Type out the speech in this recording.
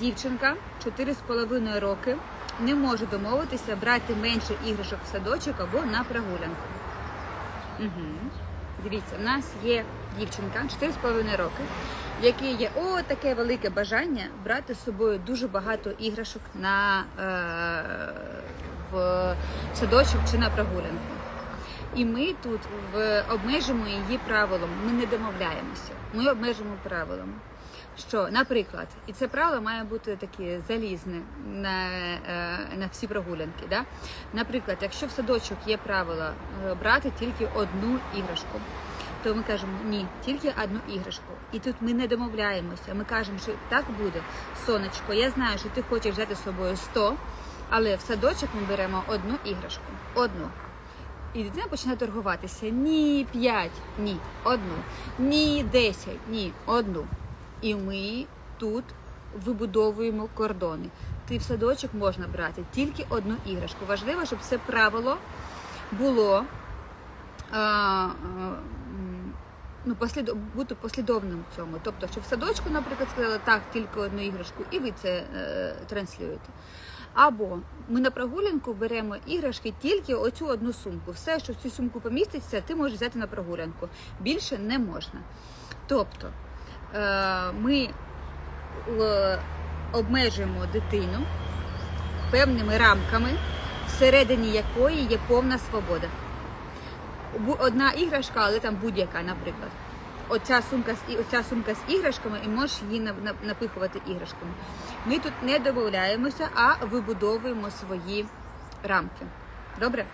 дівчинка 4,5 роки не може домовитися брати менше іграшок в садочок або на прогулянку. Угу. Дивіться, в нас є дівчинка 4,5 роки, в якій є о таке велике бажання брати з собою дуже багато іграшок на е, в садочок чи на прогулянку. І ми тут в, обмежимо її правилом. Ми не домовляємося. Ми обмежимо правилом. Що, наприклад, і це правило має бути таке залізне на, е, на всі прогулянки. Да? Наприклад, якщо в садочок є правило е, брати тільки одну іграшку, то ми кажемо ні, тільки одну іграшку. І тут ми не домовляємося. Ми кажемо, що так буде. Сонечко, я знаю, що ти хочеш взяти з собою 100, але в садочок ми беремо одну іграшку. Одну. І дитина починає торгуватися. Ні, 5, ні, одну. Ні, 10, ні, одну. І ми тут вибудовуємо кордони. Ти в садочок можна брати тільки одну іграшку. Важливо, щоб це правило було а, а, ну, послідо, бути послідовним в цьому. Тобто, що в садочку, наприклад, сказали так, тільки одну іграшку, і ви це е, транслюєте. Або ми на прогулянку беремо іграшки тільки оцю одну сумку. Все, що в цю сумку поміститься, ти можеш взяти на прогулянку. Більше не можна. Тобто ми е, обмежуємо дитину певними рамками, всередині якої є повна свобода. Одна іграшка, але там будь-яка, наприклад. Оця сумка з оця сумка з іграшками, і можеш її на- на- напихувати іграшками. Ми тут не домовляємося, а вибудовуємо свої рамки. Добре?